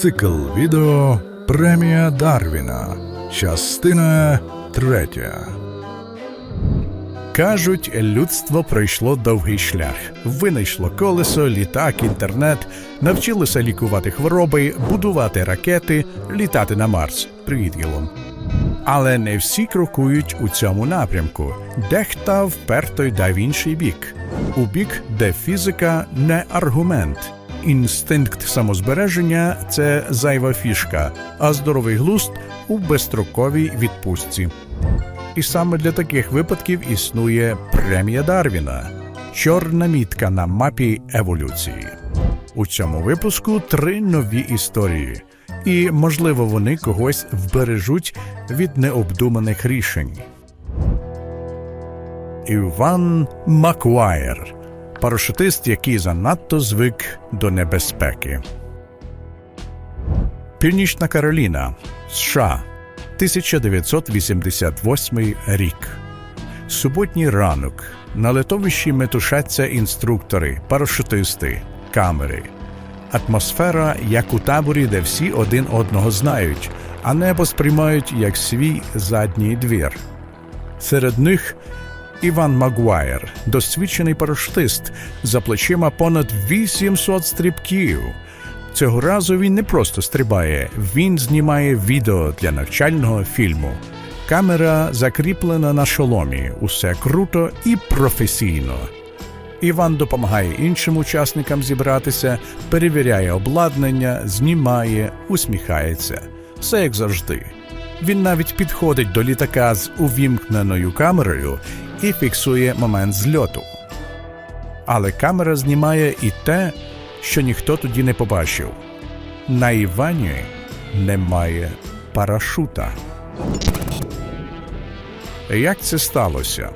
Цикл відео Премія Дарвіна. Частина третя. Кажуть, людство пройшло довгий шлях. Винайшло колесо, літак, інтернет, навчилося лікувати хвороби, будувати ракети, літати на Марс. Привіт, Ілон. Але не всі крокують у цьому напрямку. Дехто вперто йде в інший бік, у бік, де фізика не аргумент. Інстинкт самозбереження це зайва фішка, а здоровий глузд у безстроковій відпустці. І саме для таких випадків існує премія Дарвіна чорна мітка на мапі еволюції. У цьому випуску три нові історії, і, можливо, вони когось вбережуть від необдуманих рішень. Іван Макуайр парашутист, який занадто звик до небезпеки. Північна Кароліна, США, 1988 рік. Суботній ранок. На литовищі метушаться інструктори, парашутисти, камери. Атмосфера, як у таборі, де всі один одного знають, а небо сприймають як свій задній двір. Серед них Іван Магуайр, досвідчений парашутист, за плечима понад 800 стрибків. Цього разу він не просто стрибає, він знімає відео для навчального фільму. Камера закріплена на шоломі, усе круто і професійно. Іван допомагає іншим учасникам зібратися, перевіряє обладнання, знімає, усміхається. Все як завжди. Він навіть підходить до літака з увімкненою камерою і фіксує момент зльоту. Але камера знімає і те, що ніхто тоді не побачив. На Івані немає парашута. Як це сталося?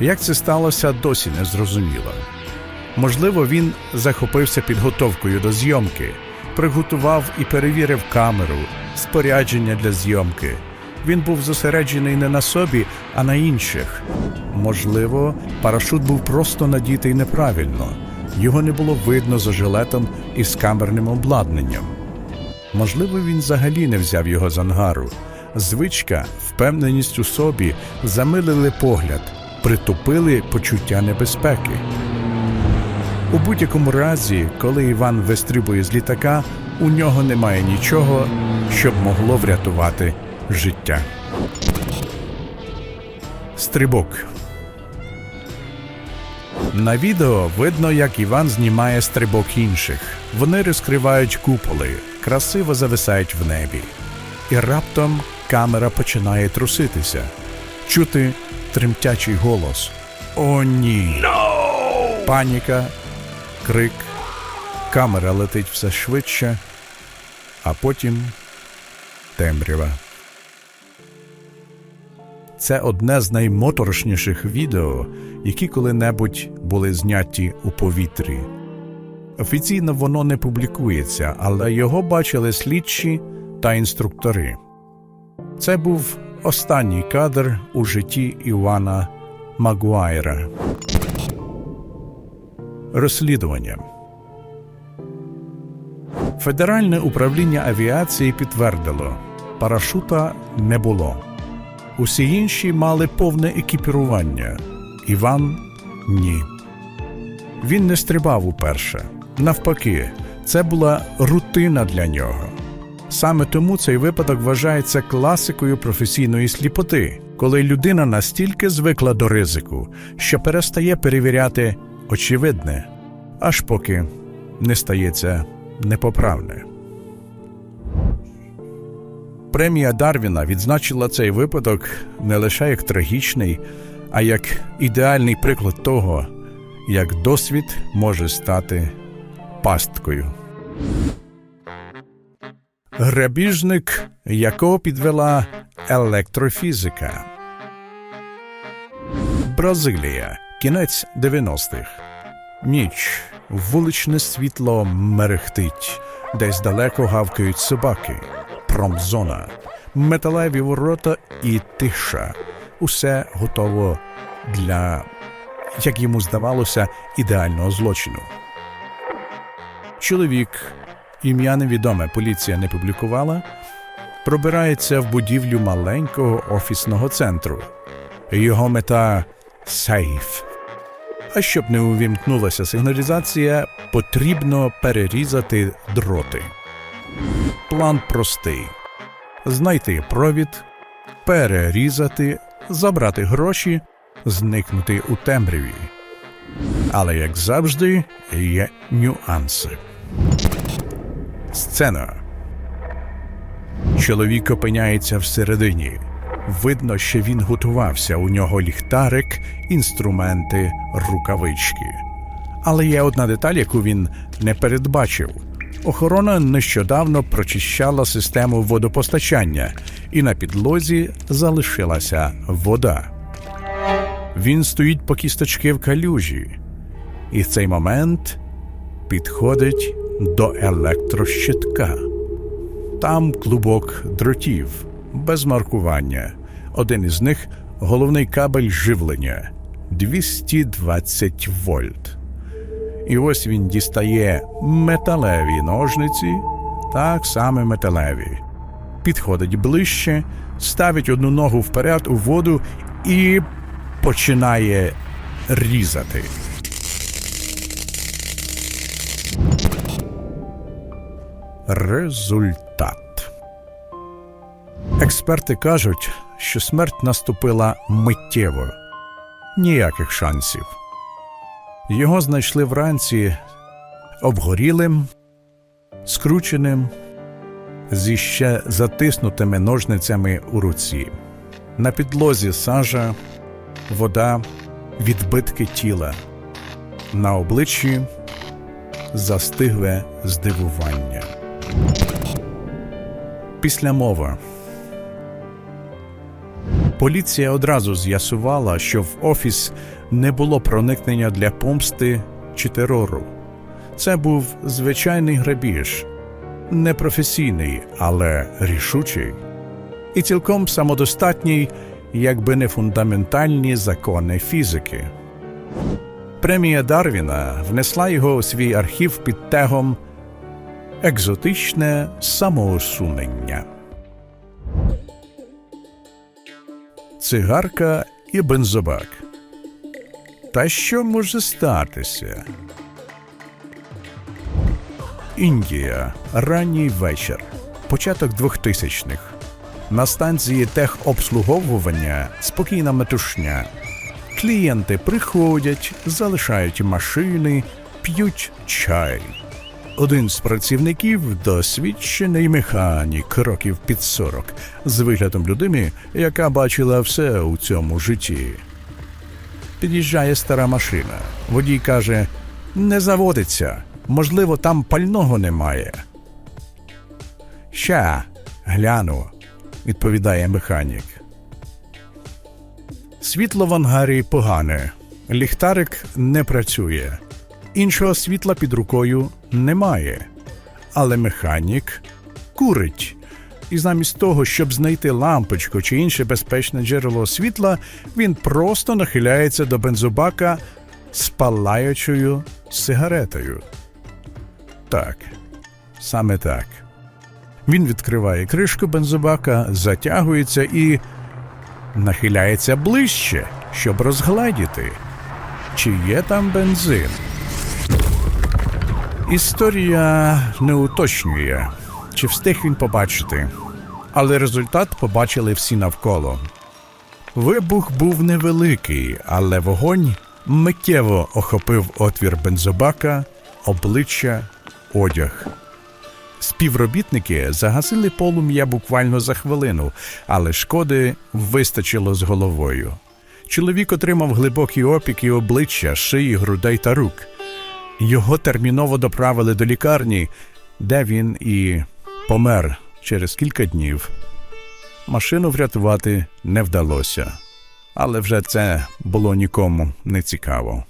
Як це сталося, досі не зрозуміло. Можливо, він захопився підготовкою до зйомки, приготував і перевірив камеру, спорядження для зйомки. Він був зосереджений не на собі, а на інших. Можливо, парашут був просто надітий неправильно, його не було видно за жилетом із камерним обладнанням. Можливо, він взагалі не взяв його з ангару. Звичка, впевненість у собі замилили погляд, притупили почуття небезпеки. У будь-якому разі, коли Іван вистрибує з літака, у нього немає нічого, щоб могло врятувати життя. Стрибок. На відео видно, як Іван знімає стрибок інших. Вони розкривають куполи, красиво зависають в небі. І раптом камера починає труситися. Чути тремтячий голос. О, ні! Паніка, крик, камера летить все швидше, а потім темрява. Це одне з наймоторошніших відео, які коли-небудь були зняті у повітрі. Офіційно воно не публікується, але його бачили слідчі та інструктори. Це був останній кадр у житті Івана Магуайра. Розслідування Федеральне управління авіації підтвердило, парашута не було. Усі інші мали повне екіпірування. Іван ні. Він не стрибав уперше. Навпаки, це була рутина для нього. Саме тому цей випадок вважається класикою професійної сліпоти, коли людина настільки звикла до ризику, що перестає перевіряти очевидне, аж поки не стається непоправне. Премія Дарвіна відзначила цей випадок не лише як трагічний, а як ідеальний приклад того, як досвід може стати пасткою. Грабіжник, якого підвела електрофізика. Бразилія. Кінець 90-х. Ніч. Вуличне світло мерехтить. Десь далеко гавкають собаки. Промзона. Металеві ворота і тиша. Усе готово для, як йому здавалося, ідеального злочину. Чоловік, ім'я невідоме, поліція не публікувала, пробирається в будівлю маленького офісного центру. Його мета сейф. А щоб не увімкнулася сигналізація, потрібно перерізати дроти. План простий: знайти провід, перерізати, забрати гроші, зникнути у темряві. Але, як завжди, є нюанси. Сцена. Чоловік опиняється всередині. Видно, що він готувався. У нього ліхтарик, інструменти, рукавички. Але є одна деталь, яку він не передбачив. Охорона нещодавно прочищала систему водопостачання, і на підлозі залишилася вода. Він стоїть по кісточки в калюжі, і в цей момент підходить до електрощитка. Там клубок дротів без маркування. Один із них головний кабель живлення 220 вольт. І ось він дістає металеві ножниці, так саме металеві. Підходить ближче, ставить одну ногу вперед у воду і починає різати. Результат. Експерти кажуть, що смерть наступила миттєво. Ніяких шансів. Його знайшли вранці обгорілим, скрученим, зі ще затиснутими ножницями у руці. На підлозі сажа, вода, відбитки тіла. На обличчі застигле здивування. Післямова. Поліція одразу з'ясувала, що в офіс не було проникнення для помсти чи терору. Це був звичайний грабіж, непрофесійний, але рішучий, і цілком самодостатній, якби не фундаментальні закони фізики. Премія Дарвіна внесла його у свій архів під тегом Екзотичне самоусунення. Цигарка і бензобак. Та що може статися? Індія. Ранній вечір. Початок 2000-х. На станції техобслуговування спокійна метушня. Клієнти приходять, залишають машини, п'ють чай. Один з працівників досвідчений механік, років під 40, з виглядом людини, яка бачила все у цьому житті. Під'їжджає стара машина. Водій каже: не заводиться, можливо, там пального немає. Ща, гляну, відповідає механік. Світло в ангарі погане, ліхтарик не працює, іншого світла під рукою немає. Але механік курить. І замість того, щоб знайти лампочку чи інше безпечне джерело світла, він просто нахиляється до бензобака з палаючою сигаретою. Так, саме так. Він відкриває кришку бензобака, затягується і нахиляється ближче, щоб розгледіти, чи є там бензин. Історія не уточнює, чи встиг він побачити, але результат побачили всі навколо. Вибух був невеликий, але вогонь миттєво охопив отвір бензобака, обличчя, одяг. Співробітники загасили полум'я буквально за хвилину, але шкоди вистачило з головою. Чоловік отримав глибокі опіки обличчя, шиї, грудей та рук. Його терміново доправили до лікарні, де він і помер через кілька днів. Машину врятувати не вдалося, але вже це було нікому не цікаво.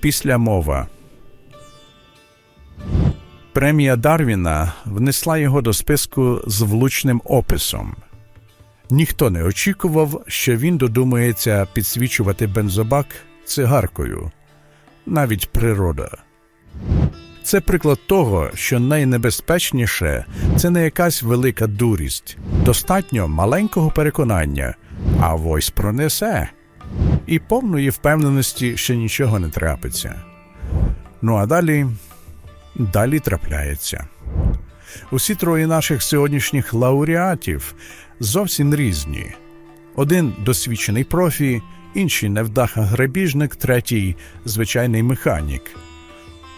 Після мова. Премія Дарвіна внесла його до списку з влучним описом. Ніхто не очікував, що він додумається підсвічувати бензобак цигаркою. навіть природа. Це приклад того, що найнебезпечніше це не якась велика дурість, достатньо маленького переконання, а вось пронесе, і повної впевненості, що нічого не трапиться. Ну а далі, далі трапляється. Усі троє наших сьогоднішніх лауреатів зовсім різні. Один досвідчений профі, інший невдаха грабіжник, третій звичайний механік.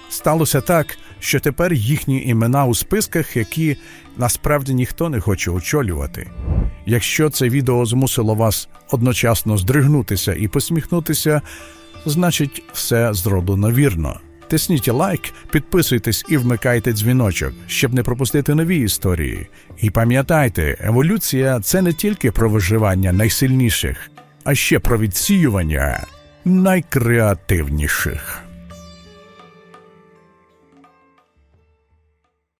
Сталося так, що тепер їхні імена у списках, які насправді ніхто не хоче очолювати. Якщо це відео змусило вас одночасно здригнутися і посміхнутися, значить все зроблено вірно. Тисніть лайк, підписуйтесь і вмикайте дзвіночок, щоб не пропустити нові історії. І пам'ятайте, еволюція це не тільки про виживання найсильніших, а ще про відсіювання найкреативніших.